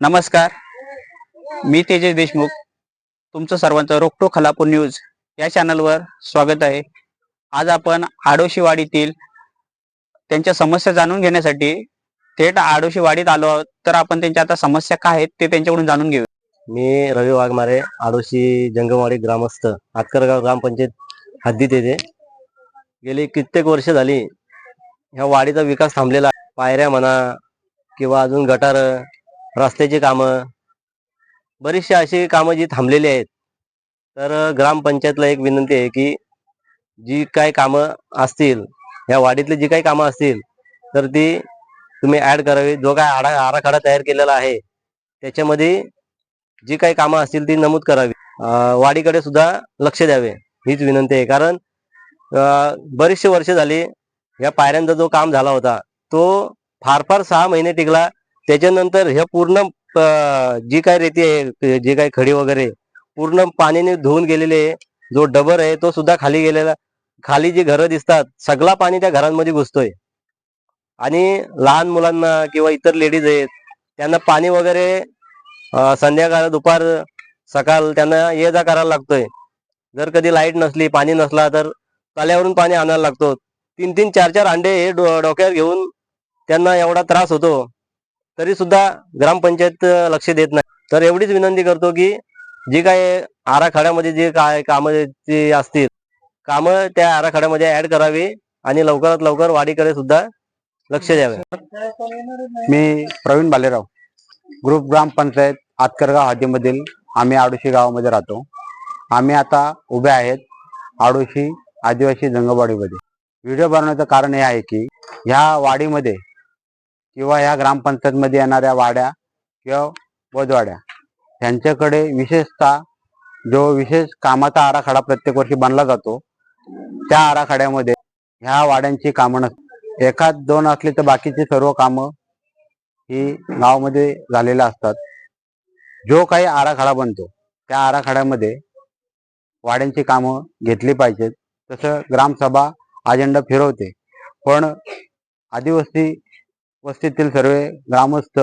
नमस्कार. मी तेजस देशमुख. तुमचं सर्वांचं रोकटो खलापूर न्यूज या चॅनलवर स्वागत आहे. आज आपण आडोशीवाडीतील त्यांच्या समस्या जाणून घेण्यासाठी थेट आडोशीवाडीत आलो आहोत. तर आपण त्यांच्या आता समस्या काय आहेत ते त्यांच्याकडून जाणून घेऊ. मी रवी वाघमारे आडोशी जंगमवाडी ग्रामस्थ आतकरगाव ग्रामपंचायत हद्दीत येते. गेली कित्येक वर्ष झाली ह्या वाडीचा विकास थांबलेला पायऱ्या म्हणा किंवा अजून गटार रस्त्याची कामं. बरीचशी अशी कामं जी थांबलेली आहेत. तर ग्रामपंचायतला एक विनंती आहे की जी काय कामं असतील या वाडीतली जी काही कामं असतील तर ती तुम्ही ॲड करावी. जो काय आडा आराखडा तयार केलेला आहे त्याच्यामध्ये जी काही कामं असतील ती नमूद करावी. वाडीकडे सुद्धा लक्ष द्यावे हीच विनंती आहे. कारण अं, बरीचशी वर्ष झाली या पायऱ्यांचा जो काम झाला होता तो फार फार सहा महिने टिकला. त्याच्यानंतर ह्या पूर्ण जी काय रेती आहे जी काही खडी वगैरे पूर्ण पाण्याने धुवून गेलेले जो डबर आहे तो सुद्धा खाली गेलेला खाली जी घरं दिसतात सगळा पाणी त्या घरांमध्ये घुसतोय. आणि लहान मुलांना किंवा इतर लेडीज आहेत त्यांना पाणी वगैरे संध्याकाळ दुपार सकाळ त्यांना ये जा करायला लागतोय. जर कधी लाइट नसली पाणी नसला तर तल्यावरून पाणी आणायला लागतो. तीन तीन चार चार अंडे हे डो- डोक्यावर घेऊन त्यांना एवढा त्रास होतो. तरी सुद्धा ग्रामपंचायत लक्ष देत नाही. तर एवढीच विनंती करतो की जी काय आराखड्यामध्ये जे काय कामं जी असतील कामं त्या आराखड्यामध्ये ऍड करावी आणि लवकरात लवकर वाढीकडे सुद्धा लक्ष द्यावे. मी प्रवीण बालेराव ग्रुप ग्रामपंचायत आतकरगाव हद्दीमधील आम्ही आडोशी गावामध्ये राहतो. आम्ही आता उभे आहेत आडोशी आदिवासी जंगलवाडीमध्ये. व्हिडिओ बनवण्याचं कारण हे आहे की ह्या वाडीमध्ये किंवा ह्या ग्रामपंचायतमध्ये येणाऱ्या वाड्या किंवा वधवाड्या यांच्याकडे विशेषतः जो विशेष कामाचा आराखडा प्रत्येक वर्षी बनला जातो त्या आराखड्यामध्ये ह्या वाड्यांची कामं नसतात. एखाद दोन असली तर बाकीची सर्व कामं ही गावामध्ये झालेल्या असतात. जो काही आराखडा बनतो त्या आराखड्यामध्ये वाड्यांची कामं घेतली पाहिजेत. तसं ग्रामसभा अजेंडा फिरवते. पण आदिवासी वस्तीतील सर्व ग्रामस्थ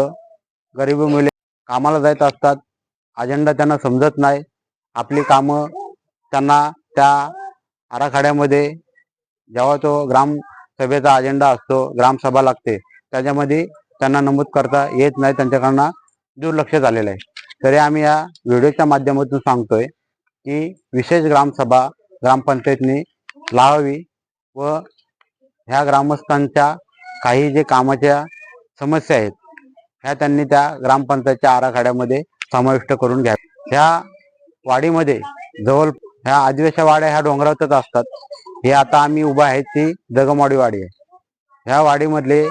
गरिबी मुले कामाला जात असतात. अजेंडा त्यांना समजत नाही. आपली कामं त्यांना त्या आराखड्यामध्ये जेव्हा तो ग्रामसभेचा अजेंडा असतो ग्रामसभा लागते त्याच्यामध्ये त्यांना नमूद करता येत नाही. त्यांच्याकडनं दुर्लक्ष झालेलं आहे. तरी आम्ही या व्हिडिओच्या माध्यमातून सांगतोय की विशेष ग्रामसभा ग्रामपंचायतनी लावावी व ह्या ग्रामस्थांच्या काही जे कामाच्या समस्या आहेत. ह्या त्यांनी त्या ग्रामपंचायतच्या आराखड्यामध्ये समाविष्ट करून घ्या. ह्या वाडीमध्ये जवळ ह्या आदिवासी वाड्या ह्या डोंगरातच असतात. हे आता आम्ही उभा आहे ती जगमवाडी वाडी आहे. ह्या वाडीमधले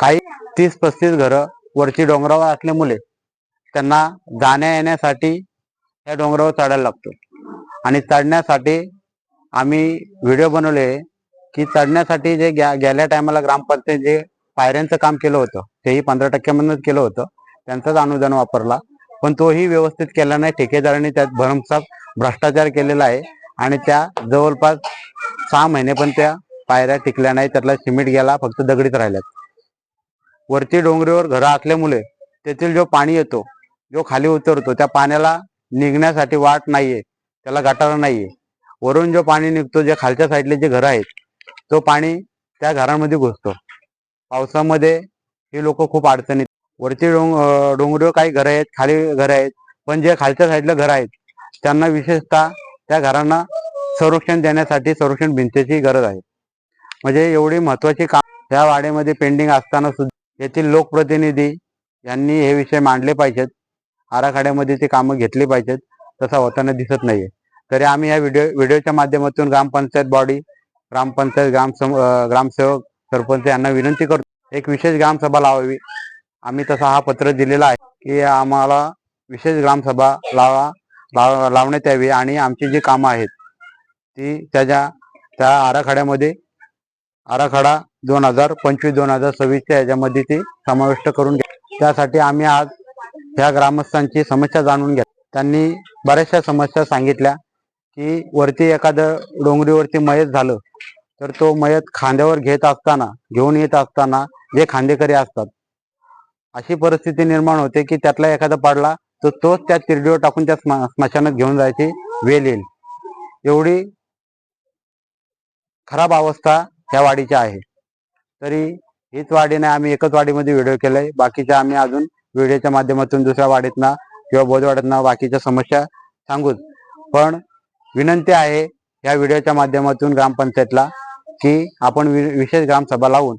काही तीस पस्तीस घरं वरची डोंगरावर असल्यामुळे त्यांना जाण्या येण्यासाठी ह्या डोंगरावर चढायला लागतो. आणि चढण्यासाठी आम्ही व्हिडिओ बनवले की चढण्यासाठी जे ग्या गेल्या टायमाला ग्रामपंचायत जे पायऱ्यांचं काम केलं होतं. तेही पंधरा टक्क्यामधूनच केलं होतं. त्यांचंच अनुदान वापरला. पण तोही व्यवस्थित केला नाही. ठेकेदारांनी त्यात भरमसाठ भ्रष्टाचार केलेला आहे. आणि त्या जवळपास सहा महिने पण त्या पायऱ्या टिकल्या नाही त्यातला सिमेंट गेला फक्त दगडीत राहिल्यात. वरती डोंगरीवर घरं असल्यामुळे तेथील जो पाणी येतो जो खाली उतरतो त्या पाण्याला निघण्यासाठी वाट नाहीये. त्याला गटारा नाहीये. वरून जो पाणी निघतो जे खालच्या साईडले जे घरं आहेत तो पाणी त्या घरांमध्ये घुसतो. पावसामध्ये हे लोक खूप अडचणीत वरती डोंग डोंगर डोंगरीवर काही घरं आहेत खाली घरं आहेत पण जे खालच्या साईडला घरं आहेत त्यांना विशेषतः त्या घरांना संरक्षण देण्यासाठी संरक्षण भिंतीची गरज आहे. म्हणजे एवढी महत्वाची काम त्या वाड्यामध्ये पेंडिंग असताना सुद्धा येथील लोकप्रतिनिधी यांनी हे विषय मांडले पाहिजेत. आराखड्यामध्ये ते कामं घेतली पाहिजेत तसा होताना दिसत नाहीये. तरी आम्ही या व्हिडिओ व्हिडिओच्या माध्यमातून ग्रामपंचायत बॉडी ग्रामपंचायत ग्राम ग्रामसेवक सरपंच यांना विनंती करतो. एक विशेष ग्रामसभा लावावी. आम्ही तसा हा पत्र दिलेला आहे की आम्हाला विशेष ग्रामसभा लावा लाव- लावण्यात यावी आणि आमची जी कामं आहेत ती त्याच्या त्या आराखड्यामध्ये आराखडा दोन हजार पंचवीस दोन हजार सव्वीसच्या याच्यामध्ये ती समाविष्ट करून घ्या. त्यासाठी आम्ही आज ह्या ग्रामस्थांची समस्या जाणून घ्या. त्यांनी बऱ्याचशा समस्या सांगितल्या की वरती एखादं डोंगरीवरती मयत झालं तर तो मयत खांद्यावर घेत असताना घेऊन येत असताना जे खांदेकरी असतात अशी परिस्थिती निर्माण होते की त्यातला एखादा पडला तर तोच त्या तिरडीवर टाकून त्या स्म- स्मशानात घेऊन जायची वेल येईल. एवढी खराब अवस्था ह्या वाडीची आहे. तरी हीच वाडी नाही आम्ही एकच वाडीमध्ये व्हिडिओ केलाय. बाकीच्या आम्ही अजून व्हिडिओच्या माध्यमातून दुसऱ्या वाडीतना किंवा बोधवाड्यातना बाकीच्या समस्या सांगूच. पण विनंती आहे या व्हिडिओच्या माध्यमातून ग्रामपंचायतला की आपण वि- विशेष ग्रामसभा लावून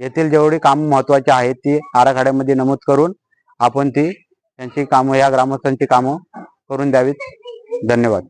येथील जेवढी कामं महत्वाची आहेत ती आराखड्यामध्ये नमूद करून आपण ती त्यांची कामं या ग्रामस्थांची कामं करून द्यावीत. धन्यवाद.